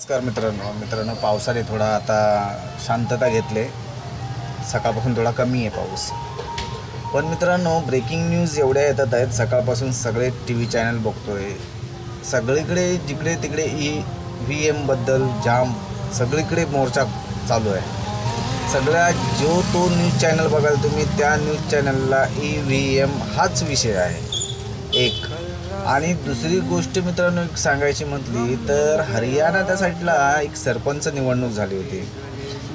नमस्कार मित्रांनो. मित्रांनो पावसाने थोडा आता शांतता घेतले. सकाळपासून थोडा कमी आहे पाऊस. पण मित्रांनो ब्रेकिंग न्यूज एवढ्या येतात आहेत. सकाळपासून सगळे टी व्ही चॅनल बघतोय. सगळीकडे जिकडे तिकडे e, ई व्ही एमबद्दल जाम सगळीकडे मोर्चा चालू आहे. सगळ्या जो तो न्यूज चॅनल बघाल तुम्ही त्या न्यूज चॅनलला ई व्ही एम हाच विषय आहे. एक. आणि दुसरी गोष्ट मित्रांनो एक सांगायची म्हटली तर हरियाणा त्या साईडला एक सरपंच निवडणूक झाली होती.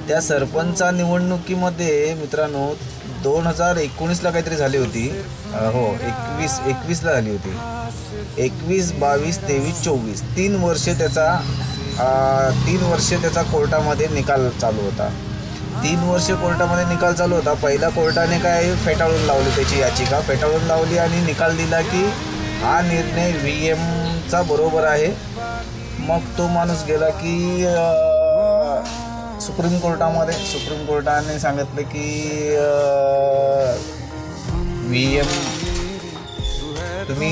त्या सरपंच निवडणुकीमध्ये मित्रांनो दोन हजार एकोणीसला काहीतरी झाली होती. हो एकवीस एकवीसला झाली होती. एकवीस बावीस तेवीस चोवीस तीन वर्षे त्याचा तीन वर्षे त्याचा कोर्टामध्ये निकाल चालू होता. तीन वर्ष कोर्टामध्ये निकाल चालू होता. पहिला कोर्टाने काय फेटाळून लावली त्याची याचिका? फेटाळून लावली आणि निकाल दिला की हा निर्णय व्ही एमचा बरोबर आहे. मग तो माणूस गेला की सुप्रीम कोर्टामध्ये. सुप्रीम कोर्टाने सांगितलं की व्ही एम तुम्ही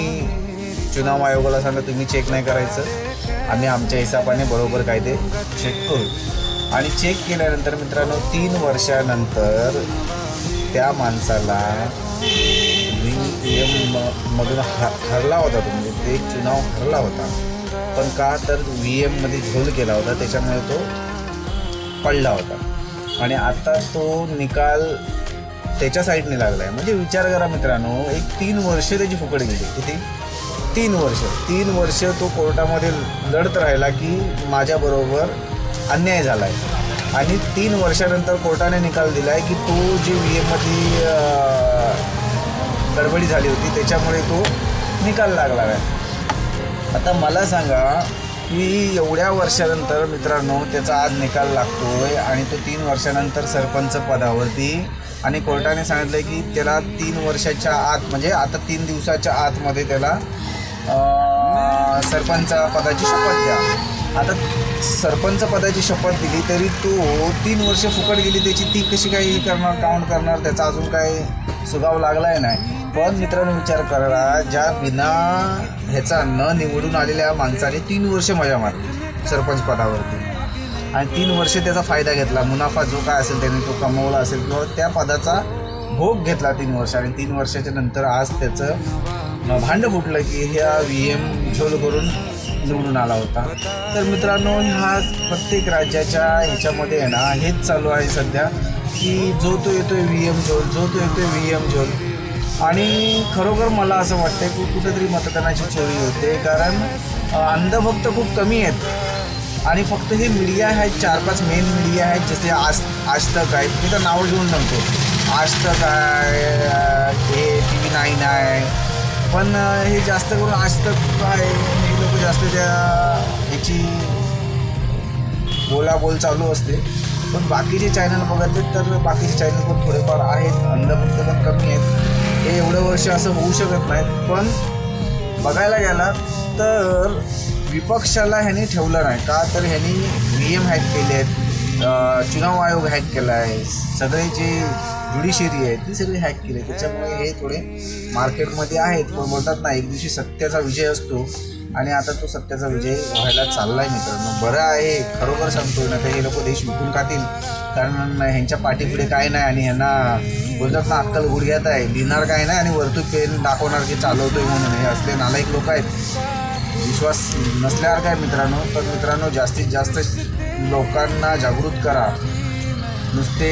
चुनाव आयोगाला सांगा तुम्ही चेक नाही करायचं. आम्ही आमच्या हिसाबाने बरोबर कायदे चेक करू. आणि चेक केल्यानंतर मित्रांनो तीन वर्षानंतर त्या माणसाला व्ही एम मधून हरला होता तो म्हणजे ते चुनाव हरला होता. पण का तर व्ही एममध्ये झोल केला होता त्याच्यामुळे तो पडला होता. आणि आता तो निकाल त्याच्या साईडने लागला आहे म्हणजे विचार करा मित्रांनो एक तीन वर्ष त्याची फुकट गेली. किती? तीन वर्ष. तीन वर्ष तो कोर्टामध्ये लढत राहिला की माझ्याबरोबर अन्याय झाला आहे आणि तीन वर्षानंतर कोर्टाने निकाल दिला आहे की तो जी व्ही एममध्ये गडबडी झाली होती त्याच्यामुळे तो निकाल लागला आहे आता मला सांगा की एवढ्या वर्षानंतर मित्रांनो त्याचा आज निकाल लागतोय आणि तो तीन वर्षानंतर सरपंच पदावरती आणि कोर्टाने सांगितलं की त्याला तीन वर्षाच्या आत म्हणजे आता तीन दिवसाच्या आतमध्ये त्याला सरपंच पदाची शपथ द्या. आता सरपंच पदाची शपथ दिली तरी तो तीन वर्ष फुकट गेली त्याची ती कशी काय हे करणार काउंट करणार त्याचा अजून काय सुगाव लागलाय नाही. पण मित्रांनो विचार करा ज्या बिना ह्याचा न निवडून आलेल्या माणसाने तीन वर्ष मजा मारली सरपंच पदावरती. आणि तीन वर्ष त्याचा फायदा घेतला. मुनाफा जो काय असेल त्याने तो कमवला असेल किंवा त्या पदाचा भोग घेतला तीन वर्ष. आणि तीन वर्षाच्या नंतर आज त्याचं भांडं फुटलं की ह्या व्ही एम झोल करून निवडून आला होता. तर मित्रांनो ह्या प्रत्येक राज्याच्या ह्याच्यामध्ये आहे ना हेच चालू आहे सध्या की जो तो येतोय व्ही एम झोन जो तो येतोय व्ही एम झोन आणि खरोखर मला असं वाटतं की कुठेतरी मतदानाची चोरी होते कारण अंधभक्त खूप कमी आहेत. आणि फक्त हे मीडिया आहेत चार पाच मेन मीडिया आहेत जसे आज आज तक आहेत मी तर नावं घेऊन सांगतो. आज तक आहे हे टी व्ही नाईन आहे. पण हे जास्त करून आज तक आहे हे असते त्या ह्याची बोलाबोल चालू असते. पण बाकीचे चॅनल बघत तर बाकीचे चॅनल पण थोडेफार आहेत अंधभक्त पण कमी आहेत. हे एवढं वर्ष असं होऊ शकत नाहीत. पण बघायला गेला तर विपक्षाला ह्यांनी ठेवलं नाही का? तर ह्यांनी व्ही एम हॅक केले आहेत. चुनाव आयोग हॅक केला आहे. सगळे जे ज्युडिशरी आहे ती सगळी हॅक केली त्याच्यामुळे हे थोडे मार्केटमध्ये आहेत. पण बोलतात ना एक दिवशी सत्याचा विजय असतो. आणि आता तो सत्याचा विजय व्हायला चाललाय मित्रांनो. बरं आहे खरोखर सांगतो ना तर हे लोक देश विकून खातील. कारण ह्यांच्या पाठीपुढे काय नाही आणि ह्यांना बोलतात ना अक्कल गुडघ्यात आहे. लिहिणार काय नाही आणि वरतून पेन दाखवणार की चालवतोय म्हणून. हे असले नालायक लोक आहेत. विश्वास नसल्यावर काय मित्रांनो. तर मित्रांनो जास्तीत जास्त लोकांना जागृत करा. नुसते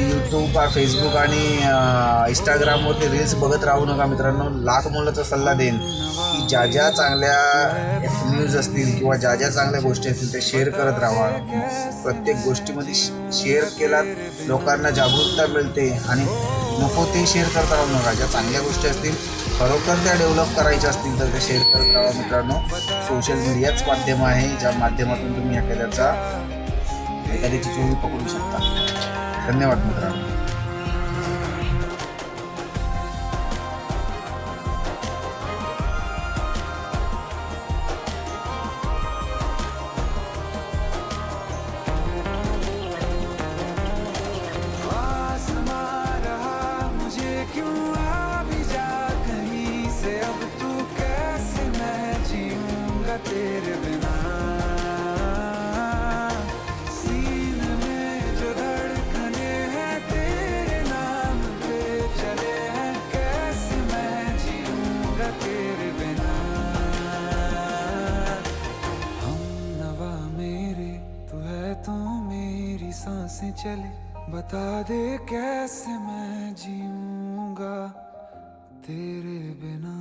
यूट्यूब फेसबुक आणि इंस्टाग्रामवरती रील्स बघत राहू नका मित्रांनो. लाख मुलाचा सल्ला देईन की ज्या ज्या चांगल्या न्यूज असतील किंवा ज्या ज्या चांगल्या गोष्टी असतील त्या शेअर करत राहा. प्रत्येक गोष्टीमध्ये शेअर केला लोकांना जागरूकता मिळते आणि नको ते शेअर करत राहू नका. ज्या चांगल्या गोष्टी असतील खरोखर त्या डेव्हलप करायच्या असतील तर त्या शेअर करत राहा मित्रांनो. सोशल मीडियाच माध्यम आहे ज्या माध्यमातून तुम्ही एखाद्याचा एखाद्याची चोरी पकडू शकता. धन्यवाद मित्रांनो. मुझे सांसें चले बता दे कैसे मैं जीऊंगा तेरे बिना।